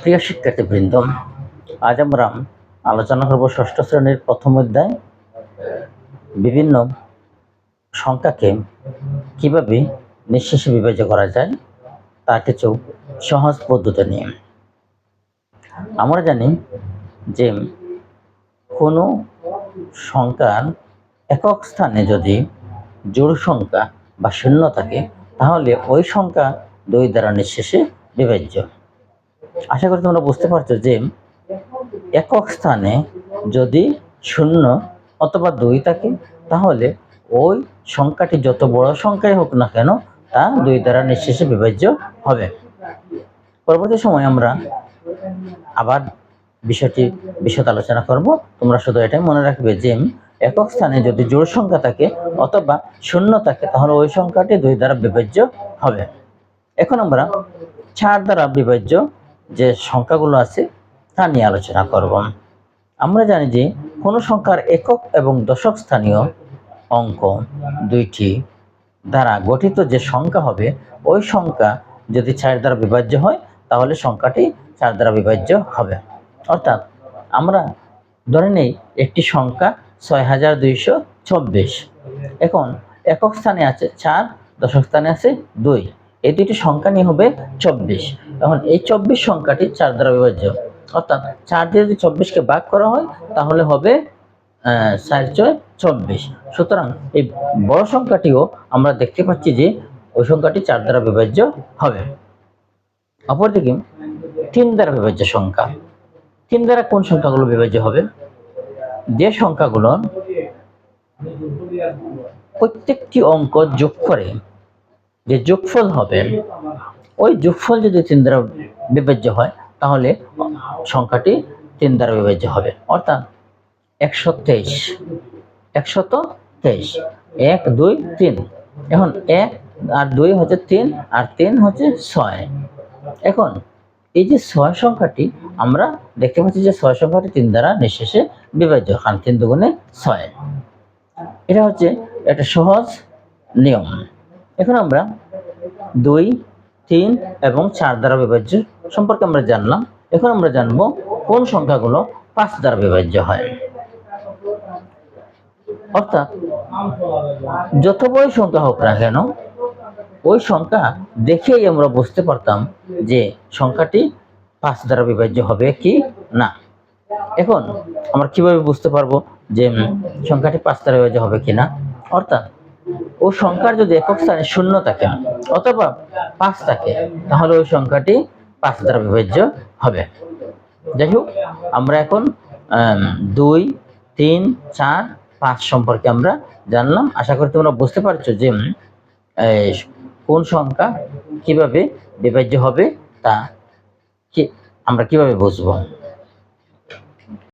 প্রিয় শিক্ষার্থীবৃন্দ, আজ আমরা আলোচনা করব ষষ্ঠ শ্রেণির প্রথম অধ্যায়। বিভিন্ন সংখ্যাকে কীভাবে নিঃশেষে বিভাজ্য করা যায় তার কিছু সহজ পদ্ধতি নিয়ে। আমরা জানি যে কোনো সংখ্যার একক স্থানে যদি জোড় সংখ্যা বা শূন্য থাকে, তাহলে ওই সংখ্যা দুই দ্বারা নিঃশেষে বিভাজ্য। আশা করি তোমরা বুঝতে পারছ যে একক স্থানে যদি শূন্য অথবা দুই থাকে, তাহলে ওই সংখ্যাটি যত বড় সংখ্যাই হোক না কেন, তা দুই দ্বারা নিঃশেষে বিভাজ্য হবে। পরবর্তী সময় আমরা আবার বিষয়টি বিশদ আলোচনা করব। তোমরা শুধু এটাই মনে রাখবে যে একক স্থানে যদি জোড় সংখ্যা থাকে অথবা শূন্য থাকে, তাহলে ওই সংখ্যাটি দুই দ্বারা বিভাজ্য হবে। এখন আমরা চার দ্বারা বিভাজ্য যে সংখ্যাগুলো আছে তা নিয়ে আলোচনা করব। আমরা জানি যে কোনো সংখ্যার একক এবং দশক স্থানীয় অঙ্ক দুইটি দ্বারা গঠিত যে সংখ্যা হবে, ওই সংখ্যা যদি চার দ্বারা বিভাজ্য হয়, তাহলে সংখ্যাটি চার দ্বারা বিভাজ্য হবে। অর্থাৎ আমরা ধরে নেই একটি সংখ্যা ছয় হাজার দুইশো চব্বিশ। এখন একক স্থানে আছে চার, দশক স্থানে আছে দুই। এই দুটি সংখ্যা নিয়ে হবে চব্বিশ। এখন এই চব্বিশ সংখ্যাটি চার দ্বারা বিভাজ্য। অর্থাৎ চার দিয়ে যদি চব্বিশকে ভাগ করা হয়, তাহলে হবে চার ছয় চব্বিশ। সুতরাং এই বড় সংখ্যাটিও আমরা দেখতে পাচ্ছি যে ওই সংখ্যাটি চার দ্বারা বিভাজ্য হবে। অপরদিকে তিন দ্বারা বিভাজ্য সংখ্যা। তিন দ্বারা কোন সংখ্যাগুলো বিভাজ্য হবে? যে সংখ্যাগুলো প্রত্যেকটি অঙ্ক যোগ করে, যে যোগফল হবে ওই যোগফল যদি তিন দ্বারা বিভাজ্য হয়, তাহলে সংখ্যাটি তিন দ্বারা বিভাজ্য হবে। অর্থাৎ একশো তেইশ একশত তেইশ, এক, দুই, তিন। এখন এক আর দুই হচ্ছে তিন আর তিন হচ্ছে ছয়। এখন এই যে ছয় সংখ্যাটি আমরা দেখতে পাচ্ছি যে ছয় সংখ্যাটি তিন দ্বারা নিঃশেষে বিভাজ্য, কারণ তিন দুগুণে ছয়। এটা হচ্ছে একটা সহজ নিয়ম। এখন আমরা দুই তিন এবং চার দ্বারা বিভাজ্য সম্পর্কে আমরা জানলাম। এখন আমরা জানব কোন সংখ্যাগুলো পাঁচ দ্বারা বিভাজ্য হয়। অর্থাৎ যত বড় সংখ্যা হোক না কেন, ওই সংখ্যা দেখেই আমরা বুঝতে পারতাম যে সংখ্যাটি পাঁচ দ্বারা বিভাজ্য হবে কি না। এখন আমরা কীভাবে বুঝতে পারব যে সংখ্যাটি পাঁচ দ্বারা বিভাজ্য হবে কি না? অর্থাৎ ও সংখ্যার যদি একক স্থানে শূন্য থাকে, অথবা পাঁচ থাকে, তাহলে ওই সংখ্যাটি পাঁচ দ্বারা বিভাজ্য হবে। যাই হোক, আমরা এখন দুই, তিন, চার, পাঁচ সম্পর্কে আমরা জানলাম। আশা করি তোমরা বুঝতে পারছ যে কোন সংখ্যা কীভাবে বিভাজ্য হবে তা কি আমরা কীভাবে বুঝব?